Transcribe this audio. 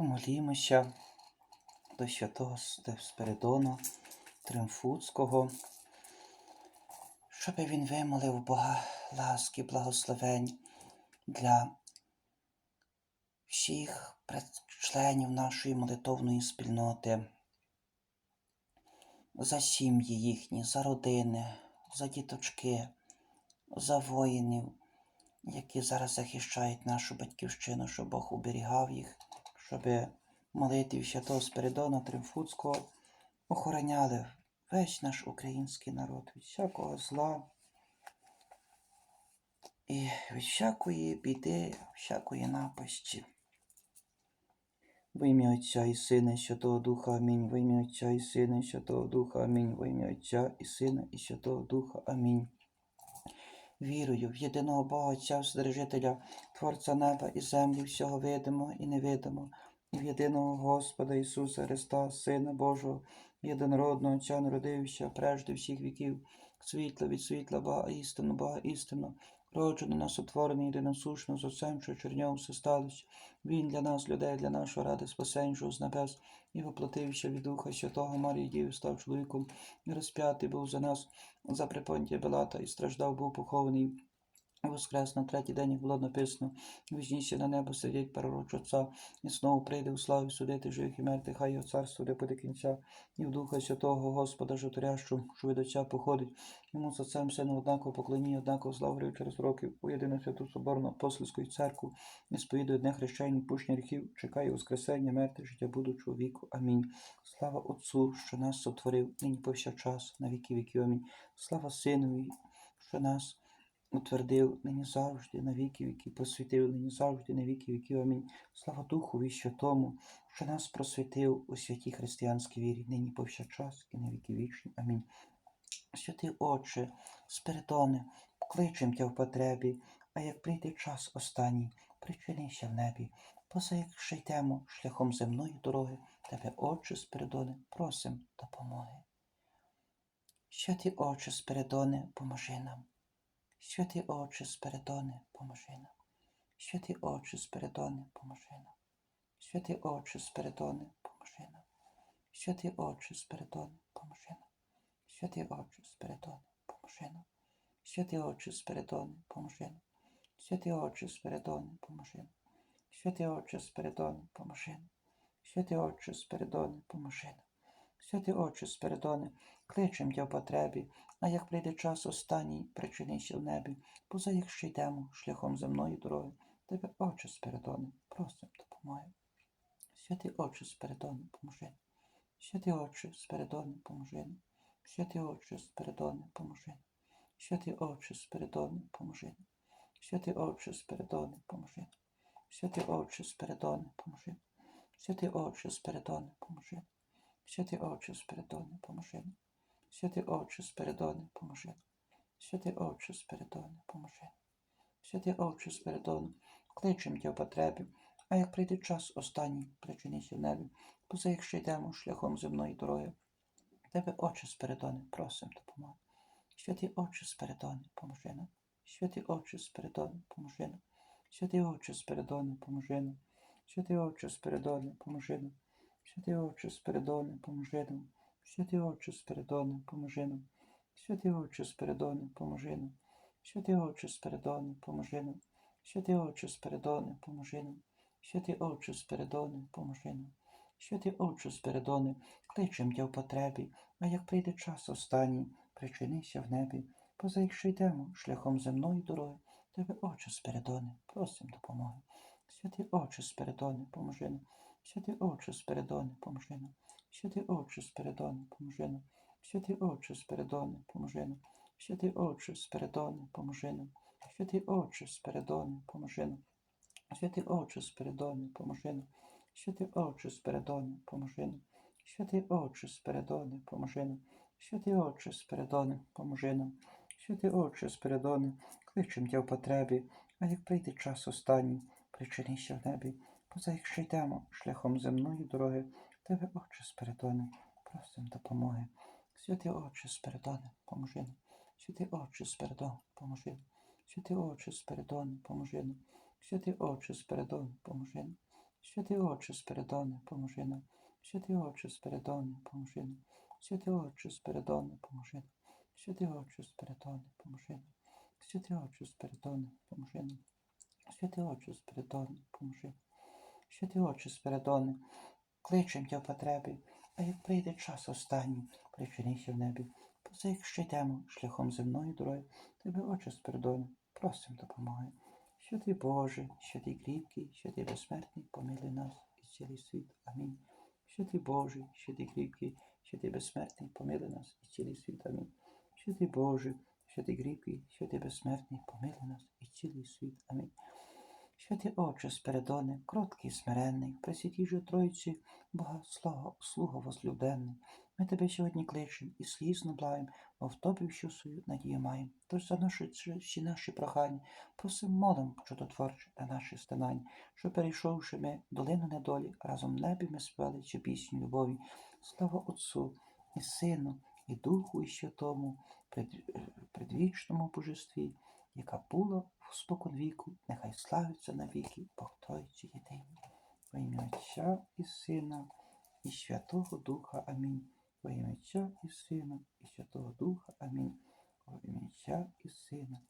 Помолімося до святого Спиридона Тримфуцького, щоб він вимолив Бога ласки, благословень для всіх членів нашої молитовної спільноти, за сім'ї їхні, за родини, за діточки, за воїнів, які зараз захищають нашу батьківщину, щоб Бог уберігав їх, щоб молитві святого Спиридона Тримфуцького охороняли весь наш український народ від всякого зла і від всякої біди, всякої напасті. Во ім'я Отця і Сина, і Святого Духа, Амінь. Во ім'я Отця і Сина, і Святого Духа, Амінь. Во ім'я Отця і Сина, і Святого Духа, Амінь. Вірую в єдиного Бога Отця Вседержителя, Творця неба і землі, всього видимого і невидимого, і в єдиного Господа Ісуса Христа, Сина Божого, єдинородного Отця народився, прежде всіх віків, світла від світла Бога, істину, Бога, істину, роджений нас утворений єдиносушно з Отцем, що черньов все сталося. Він для нас, людей, для нашого ради спасеньшого з небес, і воплотився від Духа Святого Марії Діви, став чоловіком, і розп'ятий був за нас, за припонтія Белата, і страждав, був похований. Воскрес на третій день, як було написано, візніше на небо сидять перероч Отця, і знову прийде у славі судити живих і мертвих, хай його царство де буде кінця, і в Духа Святого Господа Житорящу, що Отця походить, йому з Отцем Сину однаково поклоні, однаково славлю через років, у єдину святу Соборну апостольську церкву, і сповідує одне хрещення, пущення гріхів, чекає Воскресення, мертвих, життя будучого віку. Амінь. Слава Отцу, що нас сотворив, нині повсякчас, на віки віків. Амінь. Слава Синові, що нас утвердив нині завжди, на віки віки, просвітив нині завжди, на віки віків. Амінь. Слава Духові Святому, що нас просвітив у святій християнській вірі, нині повсякчас і на віки вічні. Амінь. Святий Отче, Спиридоне, кличем Тя в потребі, а як прийде час останній, причинися в небі, поза якщо йдемо шляхом земної дороги, Тебе, Отче Спиридоне, просим допомоги. Святий Отче Спиридоне, поможи нам. Святий Отче Спиридоне, поможи нам. Святий Отче Спиридоне, поможи нам. Святий Отче Спиридоне, поможи нам. Святий Отче Спиридоне, поможи нам. Святий Отче Спиридоне, поможи нам. Святий Отче Спиридоне, поможи нам. Святий Отче Спиридоне, поможи нам. Святий Отче Спиридоне, поможи нам. Святий Отче Спиридоне, поможи нам. Святий Отче Спиридоне, кличем Тя в потребі, а як прийде час останній, причинися в небі, поза якщо йдемо шляхом земної дороги, Тебе, Отче Спиридоне, просим допомоги. Святий Отче Спиридоне, поможи. Святий Отче Спиридоне, поможи. Святий Отче Спиридоне, поможи. Святий Отче Спиридоне, поможи. Святий Отче Спиридоне, поможи. Святий Отче Спиридоне, поможи. Святий Отче Спиридоне, поможи. Святий Отче Спиридоне, поможи. Святий Отче Спиридоне, поможи. Святий Отче Спиридоне, поможи. Святий Отче Спиридоне, кличем Тя в а як прийде час останній, причинися в небі, поза якщо йдемо шляхом земної дороги. Тебе, Отче Спиридоне, просим допомоги. Святий Отче Спиридоне, поможи нам. Святий Отче Спиридоне, поможи нам. Святий Отче Спиридоне, поможи нам. Святий Отче Спиридоне, поможи нам. Святий Отче Спиридоне, поможи нам. Святий Отче Спиридоне, поможи нам. Святий Отче Спиридоне, поможи нам. Святий Отче Спиридоне, поможи нам. Святий Отче Спиридоне, поможи нам. Святий Отче Спиридоне, поможи нам. Святий Отче Спиридоне, кличем Тя в потребі, а як прийде час останній, причинися в небі, поза якщо йдемо шляхом земної дороги, Тебе, Отче Спиридоне, просим допомоги. Святий Отче Спиридоне, поможи нам. Святий Отче Спиридоне, поможи нам. Święty Ojcze Sperydony, pomóż nam. Święty Ojcze Sperydony, pomóż nam. Święty Ojcze Sperydony, pomóż nam. Święty Ojcze Sperydony, pomóż nam. Święty Ojcze Sperydony, pomóż nam. Święty Ojcze Sperydony, pomóż nam. Święty Ojcze Sperydony, pomóż nam. Święty Ojcze Спередоне, поможи нам. Святий Отче Спередоне, кличем Тя в потребі, а як прийде час останній, причинися в небі, поза їх ще йдемо шляхом земної дороги. Тебе, Отче Спиридоне, просим допомоги. Святий Отче Спиридоне, поможи нам. Святий Отче Спиридоне, поможи нам. Святий Отче Спиридоне, поможи нам. Святий Отче Спиридоне, поможи нам. Святий Отче Спиридоне, поможи нам. Святий Отче Спиридоне, поможи нам. Святий Отче Спиридоне, поможи нам. Святий Отче Спиридоне, поможи нам. Святий Отче Спиридоне, поможи нам. Святий Отче Спиридоне, поможи нам. Святий Отче Спиридоне, кличем тя в потребі, а як прийде час останній, причинися в небі. Поза як ще йдемо шляхом земної дороги, тебе, Отче Спиридоне, просим допомоги. Святий Боже, святий кріпкий, святий безсмертний, помилуй нас і цілий світ. Амінь. Святий Боже, святий кріпкий, святий безсмертний, помилуй нас і цілий світ. Амінь. Святий Боже, святий кріпкий, святий безсмертний, помилуй нас і цілий світ. Амінь. Святий Отче Спиридоне, кроткий, смиренний, пресвятій же Тройці, Бога слава, слуга возлюбленний. Ми тебе сьогодні кличем і слізно благаєм, бо в тобі всю свою надію маєм. Тож заношуючи всі наші прохання, просим молим чудотворче на наші стенання, що перейшовши ми долину недолі, разом в небі ми співали цю пісню любові. Слава Отцу і Сину, і Духу, і Святому, е, предвічному божестві, яка була в віку, нехай славиться навіки Бог Тройці єдиний. Во ім'я Отця і Сина, і Святого Духа. Амінь. Во ім'я Отця і Сина, і Святого Духа. Амінь. Во ім'я Отця і Сина,